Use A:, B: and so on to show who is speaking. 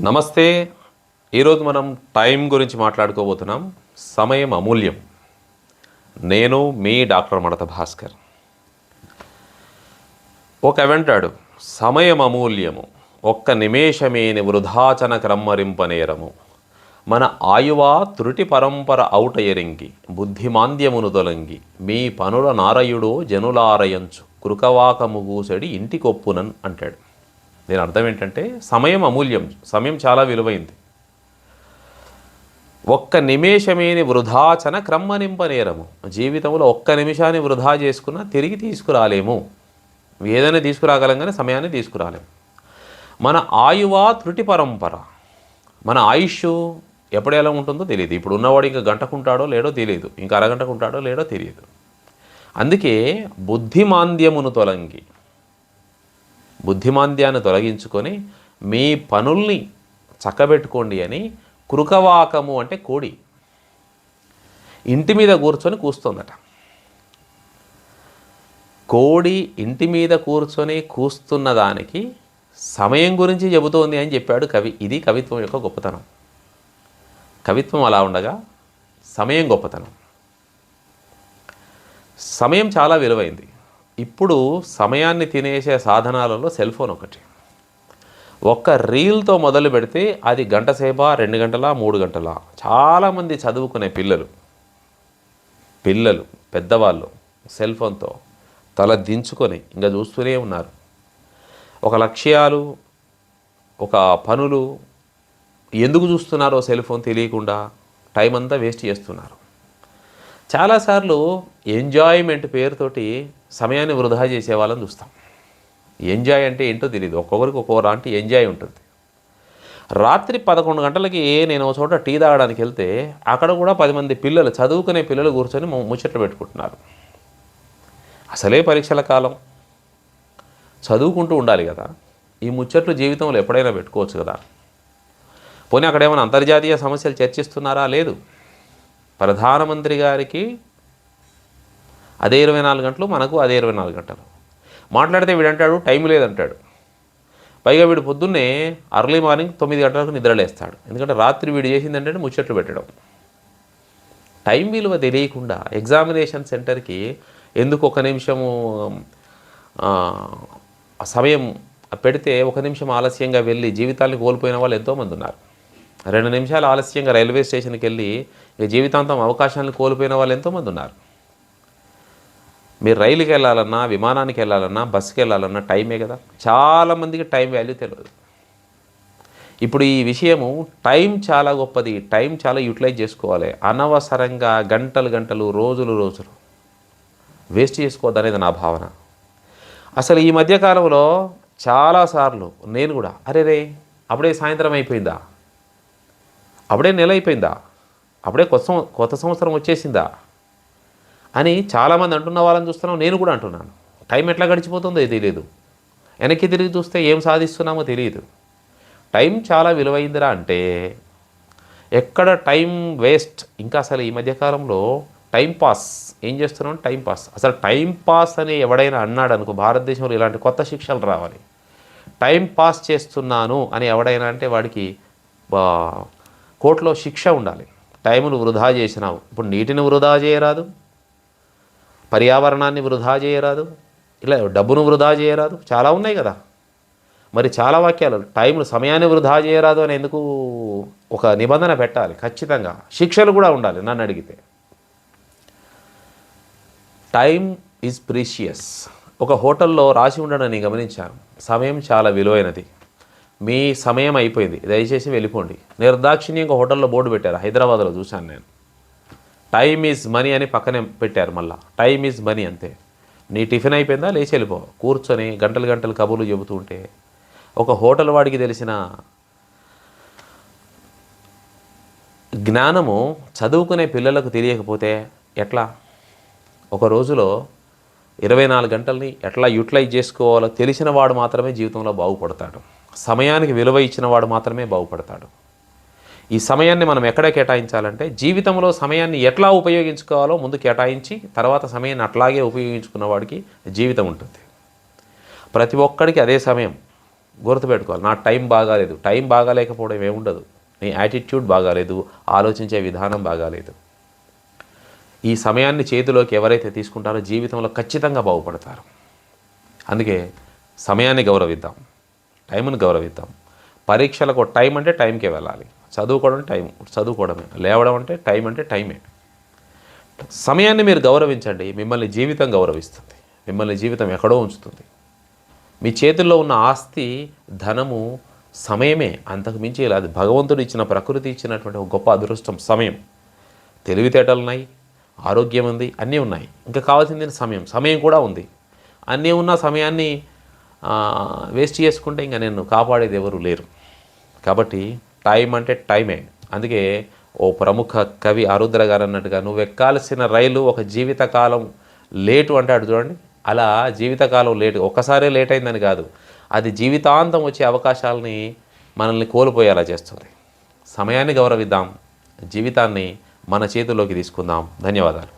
A: నమస్తే. ఈరోజు మనం టైం గురించి మాట్లాడుకోబోతున్నాం. సమయం అమూల్యం. నేను మీ డాక్టర్ మడత భాస్కర్. ఒక వెంటాడు సమయం అమూల్యము. ఒక్క నిమేషమేని వృధాచన క్రమ్మరింపనేరము. మన ఆయువా త్రుటి పరంపర ఔటయరింగి బుద్ధిమాంద్యమును తొలంగి మీ పనుల నారయుడో జనులారయంచు కృకవాకము గూసడి ఇంటికొప్పునన్ అంటాడు. దీని అర్థం ఏంటంటే సమయం అమూల్యం. సమయం చాలా విలువైంది. ఒక్క నిమేషమేని వృధాచన క్రమ్మనింపనేరము జీవితంలో ఒక్క నిమిషాన్ని వృధా చేసుకున్నా తిరిగి తీసుకురాలేము. ఏదైనా తీసుకురాగలం కానీ సమయాన్ని తీసుకురాలేము. మన ఆయువా త్రుటి పరంపర. మన ఆయుష్ ఎప్పుడు ఎలా ఉంటుందో తెలియదు. ఇప్పుడు ఉన్నవాడు ఇంకా గంటకుంటాడో లేడో తెలియదు. ఇంకా అరగంటకుంటాడో లేడో తెలియదు. అందుకే బుద్ధిమాంద్యమును తొలంగి బుద్ధిమాంద్యాన్ని తొలగించుకొని మీ పనుల్ని చక్కబెట్టుకోండి అని కృకవాకము అంటే కోడి. ఇంటి మీద కూర్చొని కూస్తుందట. కోడి ఇంటి మీద కూర్చొని కూస్తున్న దానికి సమయం గురించి చెబుతోంది అని చెప్పాడు కవి. ఇది కవిత్వం యొక్క గొప్పతనం. కవిత్వం అలా ఉండగా సమయం గొప్పతనం. సమయం చాలా విలువైంది. ఇప్పుడు సమయాన్ని తినేసే సాధనాలలో సెల్ ఫోన్ ఒకటి. ఒక్క రీల్తో మొదలు పెడితే అది గంట సేపా రెండు గంటల మూడు గంటల? చాలామంది చదువుకునే పిల్లలు పిల్లలు పెద్దవాళ్ళు సెల్ ఫోన్తో తల దించుకొని ఇంకా చూస్తూనే ఉన్నారు. ఒక లక్ష్యాలు ఒక పనులు ఎందుకు చూస్తున్నారో సెల్ ఫోన్ తెలియకుండా టైం అంతా వేస్ట్ చేస్తున్నారు. చాలాసార్లు ఎంజాయ్మెంట్ పేరుతోటి సమయాన్ని వృధా చేసే వాళ్ళని చూస్తాం. ఎంజాయ్ అంటే ఏంటో తెలియదు ఒక్కొక్కరికి ఒక్కొక్క లాంటి ఎంజాయ్ ఉంటుంది. రాత్రి పదకొండు గంటలకి నేను ఒక చోట టీ తాగడానికి వెళ్తే అక్కడ కూడా పది మంది పిల్లలు చదువుకునే పిల్లలు కూర్చొని ముచ్చట్లు పెట్టుకుంటున్నారు. అసలే పరీక్షల కాలం. చదువుకుంటూ ఉండాలి కదా. ఈ ముచ్చట్లు జీవితంలో ఎప్పుడైనా పెట్టుకోవచ్చు కదా. పోనీ అక్కడ ఏమైనా అంతర్జాతీయ సమస్యలు చర్చిస్తున్నారా? లేదు. ప్రధానమంత్రి గారికి అదే ఇరవై నాలుగు గంటలు మనకు అదే ఇరవై నాలుగు గంటలు. మాట్లాడితే వీడంటాడు టైం లేదంటాడు. పైగా వీడు పొద్దున్నే అర్లీ మార్నింగ్ తొమ్మిది గంటలకు నిద్రలేస్తాడు ఎందుకంటే రాత్రి వీడు చేసింది ఏంటంటే ముచ్చట్లు పెట్టడం. టైం విలువ తెలియకుండా ఎగ్జామినేషన్ సెంటర్కి ఎందుకు ఒక నిమిషము సమయం పెడితే ఒక నిమిషం ఆలస్యంగా వెళ్ళి జీవితాన్ని కోల్పోయిన వాళ్ళు ఎంతోమంది ఉన్నారు. రెండు నిమిషాలు ఆలస్యంగా రైల్వే స్టేషన్కి వెళ్ళి జీవితాంతం అవకాశాలను కోల్పోయిన వాళ్ళు ఎంతోమంది ఉన్నారు. మీరు రైలుకి వెళ్ళాలన్నా విమానానికి వెళ్ళాలన్నా బస్సుకి వెళ్ళాలన్నా టైమే కదా. చాలామందికి టైం వాల్యూ తెలియదు ఇప్పుడు ఈ విషయము టైం చాలా గొప్పది. టైం చాలా యూటిలైజ్ చేసుకోవాలి. అనవసరంగా గంటలు గంటలు రోజులు రోజులు వేస్ట్ చేసుకోవద్దనేది నా భావన. అసలు ఈ మధ్యకాలంలో చాలాసార్లు నేను కూడా అరే రే అప్పుడే సాయంత్రం అయిపోయిందా? అప్పుడే నెల అయిపోయిందా? అప్పుడే కొత్త కొత్త సంవత్సరం వచ్చేసిందా? అని చాలామంది అంటున్న వాళ్ళని చూస్తున్నాం నేను కూడా అంటున్నాను. టైం ఎట్లా గడిచిపోతుందో తెలియదు వెనక్కి తిరిగి చూస్తే ఏం సాధిస్తున్నామో తెలియదు టైం చాలా విలువైందిరా అంటే ఎక్కడ టైం వేస్ట్ ఇంకా అసలు ఈ మధ్యకాలంలో టైం పాస్ ఏం చేస్తున్నాం టైం పాస్. అసలు టైం పాస్ అని ఎవడైనా అన్నాడు అనుకో భారతదేశంలో ఇలాంటి కొత్త శిక్షలు రావాలి. టైం పాస్ చేస్తున్నాను అని ఎవడైనా అంటే వాడికి కోర్టులో శిక్ష ఉండాలి. టైమును వృధా చేసినావు. ఇప్పుడు నీటిని వృధా చేయరాదు. పర్యావరణాన్ని వృధా చేయరాదు. ఇలా డబ్బును వృధా చేయరాదు. చాలా ఉన్నాయి కదా. మరి చాలా వాక్యాలు టైం సమయాన్ని వృధా చేయరాదు అని ఎందుకు ఒక నిబంధన పెట్టాలి? ఖచ్చితంగా. శిక్షలు కూడా ఉండాలి నన్ను అడిగితే. టైం ఈజ్ ప్రీషియస్ ఒక హోటల్లో రాసి ఉండడం నేను గమనించాను. సమయం చాలా విలువైనది. మీ సమయం అయిపోయింది. దయచేసి వెళ్ళిపోండి. నిర్దాక్షిణ్యంగా హోటల్లో బోర్డు పెట్టారు? హైదరాబాద్లో చూశాను నేను. టైమ్ ఈజ్ మనీ అని పక్కనే పెట్టారు మళ్ళీ. టైమ్ ఈజ్ మనీ అంతే. నీ టిఫిన్ అయిపోయిందా? లేచి వెళ్ళిపో. కూర్చొని గంటలు గంటలు కబుర్లు చెబుతూ ఉంటే ఒక హోటల్ వాడికి తెలిసిన జ్ఞానము చదువుకునే పిల్లలకు తెలియకపోతే ఎట్లా? ఒక రోజులో ఇరవై నాలుగు గంటల్ని ఎట్లా యూటిలైజ్ చేసుకోవాలో తెలిసిన వాడు మాత్రమే జీవితంలో బాగుపడతాడు. సమయానికి విలువ ఇచ్చిన వాడు మాత్రమే బాగుపడతాడు. ఈ సమయాన్ని మనం ఎక్కడ కేటాయించాలంటే జీవితంలో సమయాన్ని ఎట్లా ఉపయోగించుకోవాలో ముందు కేటాయించి తర్వాత సమయాన్ని అట్లాగే ఉపయోగించుకున్న వాడికి జీవితం ఉంటుంది. ప్రతి ఒక్కడికి అదే సమయం గుర్తుపెట్టుకోవాలి. నా టైం బాగాలేదు. టైం బాగాలేకపోవడం ఏముండదు. నీ యాటిట్యూడ్ బాగాలేదు. ఆలోచించే విధానం బాగాలేదు. ఈ సమయాన్ని చేతిలోకి ఎవరైతే తీసుకుంటారో జీవితంలో ఖచ్చితంగా బాగుపడతారు. అందుకే సమయాన్ని గౌరవిద్దాం. టైంని గౌరవిద్దాం. పరీక్షలకు టైం అంటే టైంకే వెళ్ళాలి. చదువుకోవడం టైం చదువుకోవడమే. లేవడం అంటే టైం అంటే టైమే. సమయాన్ని మీరు గౌరవించండి. మిమ్మల్ని జీవితం గౌరవిస్తుంది. మిమ్మల్ని జీవితం ఎక్కడో ఉంచుతుంది. మీ చేతుల్లో ఉన్న ఆస్తి ధనము సమయమే. అంతకు మించి ఇలా అది భగవంతుడు ఇచ్చిన ప్రకృతి ఇచ్చినటువంటి ఒక గొప్ప అదృష్టం సమయం. తెలివితేటలు ఉన్నాయి. ఆరోగ్యం ఉంది. అన్నీ ఉన్నాయి. ఇంకా కావాల్సింది సమయం. సమయం కూడా ఉంది. అన్నీ ఉన్న సమయాన్ని వేస్ట్ చేసుకుంటే ఇంకా నేను కాపాడేది ఎవరు లేరు. కాబట్టి టైం అంటే టైమే. అందుకే ఓ ప్రముఖ కవి ఆరుద్ర గారు అన్నట్టుగా నువ్వు ఎక్కాల్సిన రైలు ఒక జీవితకాలం లేటు అంటాడు చూడండి. అలా జీవితకాలం లేటు ఒక్కసారే లేట్ అయిందని కాదు. అది జీవితాంతం వచ్చే అవకాశాలని మనల్ని కోల్పోయేలా చేస్తుంది. సమయాన్ని గౌరవిద్దాం. జీవితాన్ని మన చేతుల్లోకి తీసుకుందాం. ధన్యవాదాలు.